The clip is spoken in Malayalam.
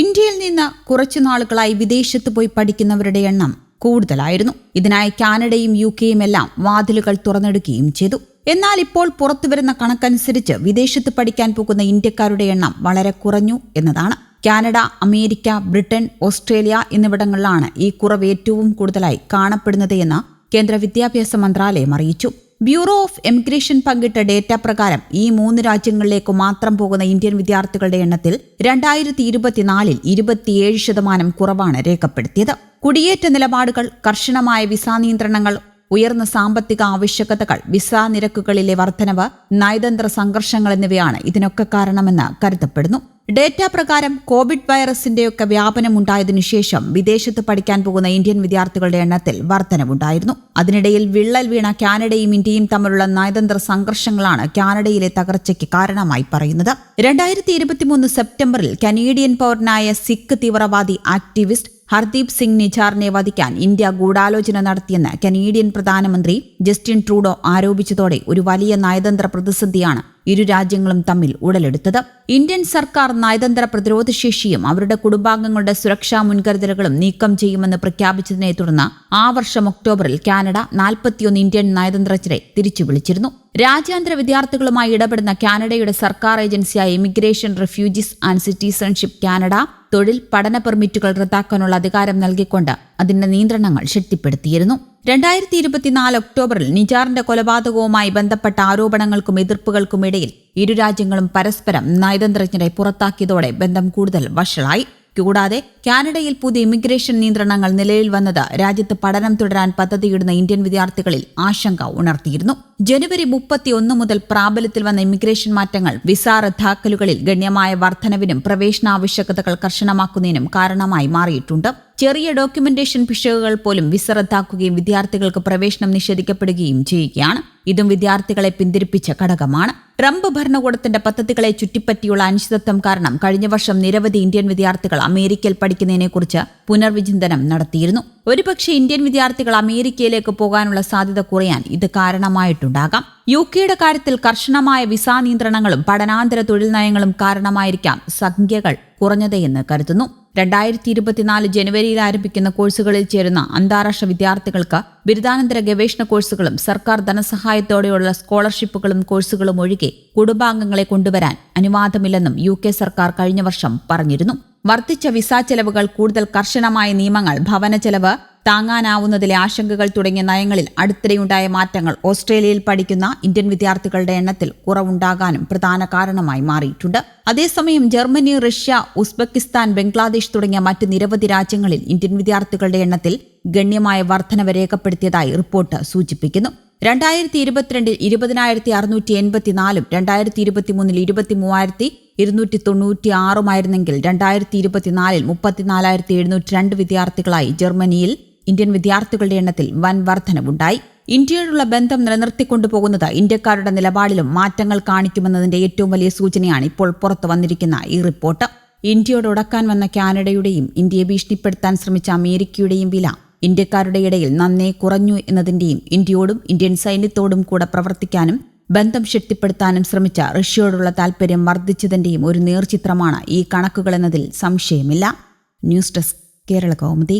ഇന്ത്യയിൽ നിന്ന് കുറച്ചു നാളുകളായി വിദേശത്ത് പോയി പഠിക്കുന്നവരുടെ എണ്ണം കൂടുതലായിരുന്നു. ഇതിനായി കാനഡയും യു കെയും എല്ലാം വാതിലുകൾ തുറന്നെടുക്കുകയും ചെയ്തു. എന്നാൽ ഇപ്പോൾ പുറത്തുവരുന്ന കണക്കനുസരിച്ച് വിദേശത്ത് പഠിക്കാൻ പോകുന്ന ഇന്ത്യക്കാരുടെ എണ്ണം വളരെ കുറഞ്ഞു എന്നതാണ്. കാനഡ അമേരിക്ക ബ്രിട്ടൻ ഓസ്ട്രേലിയ എന്നിവിടങ്ങളിലാണ് ഈ കുറവ് ഏറ്റവും കൂടുതലായി കാണപ്പെടുന്നത് എന്ന് കേന്ദ്ര വിദ്യാഭ്യാസ മന്ത്രാലയം അറിയിച്ചു. ബ്യൂറോ ഓഫ് എമിഗ്രേഷൻ പങ്കിട്ട ഡേറ്റ പ്രകാരം ഈ മൂന്ന് രാജ്യങ്ങളിലേക്ക് മാത്രം പോകുന്ന ഇന്ത്യൻ വിദ്യാർത്ഥികളുടെ എണ്ണത്തിൽ രണ്ടായിരത്തി ഇരുപത്തിനാലിൽ ഇരുപത്തിയേഴ് ശതമാനം കുറവാണ് രേഖപ്പെടുത്തിയത്. കുടിയേറ്റ നിലപാടുകൾ കർശനമായ വിസ നിയന്ത്രണങ്ങൾ ഉയർന്ന സാമ്പത്തിക ആവശ്യകതകൾ വിസ നിരക്കുകളിലെ വർധനവ് നയതന്ത്ര സംഘർഷങ്ങൾ എന്നിവയാണ് ഇതിനൊക്കെ കാരണമെന്ന് കരുതപ്പെടുന്നു. ഡേറ്റ പ്രകാരം കോവിഡ് വൈറസിന്റെയൊക്കെ വ്യാപനം ഉണ്ടായതിനു ശേഷം വിദേശത്ത് പഠിക്കാൻ പോകുന്ന ഇന്ത്യൻ വിദ്യാർത്ഥികളുടെ എണ്ണത്തിൽ വർധനവുണ്ടായിരുന്നു അതിനിടയിൽ വിള്ളൽ വീണ കാനഡയും ഇന്ത്യയും തമ്മിലുള്ള നയതന്ത്ര സംഘർഷങ്ങളാണ് കാനഡയിലെ തകർച്ചയ്ക്ക് കാരണമായി പറയുന്നത്. രണ്ടായിരത്തി ഇരുപത്തിമൂന്ന് സെപ്റ്റംബറിൽ കനേഡിയൻ പൗരനായ സിഖ് തീവ്രവാദി ആക്ടിവിസ്റ്റ് ഹർദീപ് സിംഗ് നിജാറിനെ വധിക്കാൻ ഇന്ത്യ ഗൂഢാലോചന നടത്തിയെന്ന് കനേഡിയൻ പ്രധാനമന്ത്രി ജസ്റ്റിൻ ട്രൂഡോ ആരോപിച്ചതോടെ ഒരു വലിയ നയതന്ത്ര പ്രതിസന്ധിയാണ് ഇരു രാജ്യങ്ങളും തമ്മിൽ ഉടലെടുത്തത്. ഇന്ത്യൻ സർക്കാർ നയതന്ത്ര പ്രതിരോധശേഷിയും അവരുടെ കുടുംബാംഗങ്ങളുടെ സുരക്ഷാ മുൻകരുതലുകളും നീക്കം ചെയ്യുമെന്ന് പ്രഖ്യാപിച്ചതിനെ തുടർന്ന് ആ വർഷം ഒക്ടോബറിൽ കാനഡ നാൽപ്പത്തിയൊന്ന് ഇന്ത്യൻ നയതന്ത്രജ്ഞരെ തിരിച്ചു വിളിച്ചിരുന്നു. രാജ്യാന്തര വിദ്യാർത്ഥികളുമായി ഇടപെടുന്ന കാനഡയുടെ സർക്കാർ ഏജൻസിയായ immigration refugees and citizenship Canada തൊഴിൽ പഠന പെർമിറ്റുകൾ റദ്ദാക്കാനുള്ള അധികാരം നൽകിക്കൊണ്ട് അതിന്റെ നിയന്ത്രണങ്ങൾ ശക്തിപ്പെടുത്തിയിരുന്നു. രണ്ടായിരത്തി ഇരുപത്തിനാല് ഒക്ടോബറിൽ നിജാറിന്റെ കൊലപാതകവുമായി ബന്ധപ്പെട്ട ആരോപണങ്ങൾക്കും എതിർപ്പുകൾക്കും ഇടയിൽ ഇരു രാജ്യങ്ങളും പരസ്പരം നയതന്ത്രജ്ഞരെ പുറത്താക്കിയതോടെ ബന്ധം കൂടുതൽ വഷളായി. കൂടാതെ കാനഡയിൽ പുതിയ ഇമിഗ്രേഷൻ നിയന്ത്രണങ്ങൾ നിലവിൽ വന്നത് രാജ്യത്ത് പഠനം തുടരാൻ പദ്ധതിയിടുന്ന ഇന്ത്യൻ വിദ്യാർത്ഥികളിൽ ആശങ്ക ഉണർത്തിയിരുന്നു. ജനുവരി മുപ്പത്തി ഒന്ന് മുതൽ പ്രാബല്യത്തിൽ വന്ന ഇമിഗ്രേഷൻ മാറ്റങ്ങൾ വിസ റദ്ദാക്കലുകളിൽ ഗണ്യമായ വർധനവിനും പ്രവേശനാവശ്യകതകൾ കർശനമാക്കുന്നതിനും കാരണമായി മാറിയിട്ടുണ്ട്. ചെറിയ ഡോക്യുമെന്റേഷൻ പിശകുകൾ പോലും വിസ റദ്ദാക്കുകയും വിദ്യാർത്ഥികൾക്ക് പ്രവേശനം നിഷേധിക്കപ്പെടുകയും ചെയ്യുകയാണ്. ഇതും വിദ്യാർത്ഥികളെ പിന്തിരിപ്പിച്ച ഘടകമാണ്. ട്രംപ് ഭരണകൂടത്തിന്റെ പദ്ധതികളെ ചുറ്റിപ്പറ്റിയുള്ള അനിശ്ചിതത്വം കാരണം കഴിഞ്ഞ വർഷം നിരവധി ഇന്ത്യൻ വിദ്യാർത്ഥികൾ അമേരിക്കയിൽ പഠിക്കുന്നതിനെക്കുറിച്ച് പുനർവിചിന്തനം നടത്തിയിരുന്നു. ഒരുപക്ഷെ ഇന്ത്യൻ വിദ്യാർത്ഥികൾ അമേരിക്കയിലേക്ക് പോകാനുള്ള സാധ്യത കുറയാൻ ഇത് കാരണമായിട്ടുണ്ടാകാം. യു കെയുടെ കാര്യത്തിൽ കർശനമായ വിസാ നിയന്ത്രണങ്ങളും പഠനാന്തര തൊഴിൽ നയങ്ങളും കാരണമായിരിക്കാം സംഖ്യകൾ കുറഞ്ഞതെന്ന് കരുതുന്നു. രണ്ടായിരത്തി ഇരുപത്തിനാല് ജനുവരിയിൽ ആരംഭിക്കുന്ന കോഴ്സുകളിൽ ചേരുന്ന അന്താരാഷ്ട്ര വിദ്യാർത്ഥികൾക്ക് ബിരുദാനന്തര ഗവേഷണ കോഴ്സുകളും സർക്കാർ ധനസഹായത്തോടെയുള്ള സ്കോളർഷിപ്പുകളും കോഴ്സുകളും ഒഴികെ കുടുംബാംഗങ്ങളെ കൊണ്ടുവരാൻ അനുവാദമില്ലെന്നും യു കെ സർക്കാർ കഴിഞ്ഞ വർഷം പറഞ്ഞിരുന്നു. വർദ്ധിച്ച വിസ ചെലവുകൾ കൂടുതൽ കർശനമായ നിയമങ്ങൾ ഭവന ചെലവ് താങ്ങാനാവുന്നതിലെ ആശങ്കകൾ തുടങ്ങിയ നയങ്ങളിൽ അടുത്തിടെയുണ്ടായ മാറ്റങ്ങൾ ഓസ്ട്രേലിയയിൽ പഠിക്കുന്ന ഇന്ത്യൻ വിദ്യാർത്ഥികളുടെ എണ്ണത്തിൽ കുറവുണ്ടാകാനും പ്രധാന കാരണമായി മാറിയിട്ടുണ്ട്. അതേസമയം ജർമ്മനി റഷ്യ ഉസ്ബെക്കിസ്ഥാൻ ബംഗ്ലാദേശ് തുടങ്ങിയ മറ്റ് നിരവധി രാജ്യങ്ങളിൽ ഇന്ത്യൻ വിദ്യാർത്ഥികളുടെ എണ്ണത്തിൽ ഗണ്യമായ വർധനവ് രേഖപ്പെടുത്തിയതായി റിപ്പോർട്ട് സൂചിപ്പിക്കുന്നു. രണ്ടായിരത്തി ഇരുപത്തിരണ്ടിൽ ഇരുപതിനായിരത്തി അറുന്നൂറ്റി എൺപത്തിനാലും രണ്ടായിരത്തി ഇരുപത്തിമൂന്നിൽ ഇരുപത്തി മൂവായിരത്തി ഇരുന്നൂറ്റി തൊണ്ണൂറ്റി ആറുമായിരുന്നെങ്കിൽ രണ്ടായിരത്തി ഇരുപത്തിനാലിൽ മുപ്പത്തിനാലായിരത്തി എഴുന്നൂറ്റി രണ്ട് വിദ്യാർത്ഥികളായി ജർമ്മനിയിൽ ഇന്ത്യൻ വിദ്യാർത്ഥികളുടെ എണ്ണത്തിൽ വൻ വർധനവുണ്ടായി. ഇന്ത്യയോടുള്ള ബന്ധം നിലനിർത്തിക്കൊണ്ടുപോകുന്നത് ഇന്ത്യക്കാരുടെ നിലപാടിലും മാറ്റങ്ങൾ കാണിക്കുമെന്നതിന്റെ ഏറ്റവും വലിയ സൂചനയാണ് ഇപ്പോൾ പുറത്തു വന്നിരിക്കുന്ന ഈ റിപ്പോർട്ട്. ഇന്ത്യയോട് ഉടക്കാൻ വന്ന കാനഡയുടെയും ഇന്ത്യയെ ഭീഷണിപ്പെടുത്താൻ ശ്രമിച്ച അമേരിക്കയുടെയും വില ഇന്ത്യക്കാരുടെ ഇടയിൽ നന്നേ കുറഞ്ഞു എന്നതിന്റെയും ഇന്ത്യയോടും ഇന്ത്യൻ സൈന്യത്തോടും കൂടെ പ്രവർത്തിക്കാനും ബന്ധം ശക്തിപ്പെടുത്താനും ശ്രമിച്ച റഷ്യയോടുള്ള താൽപര്യം വർദ്ധിച്ചതിന്റെയും ഒരു നേർചിത്രമാണ് ഈ കണക്കുകളെന്നതിൽ സംശയമില്ല. News desk Kerala Kaumudi.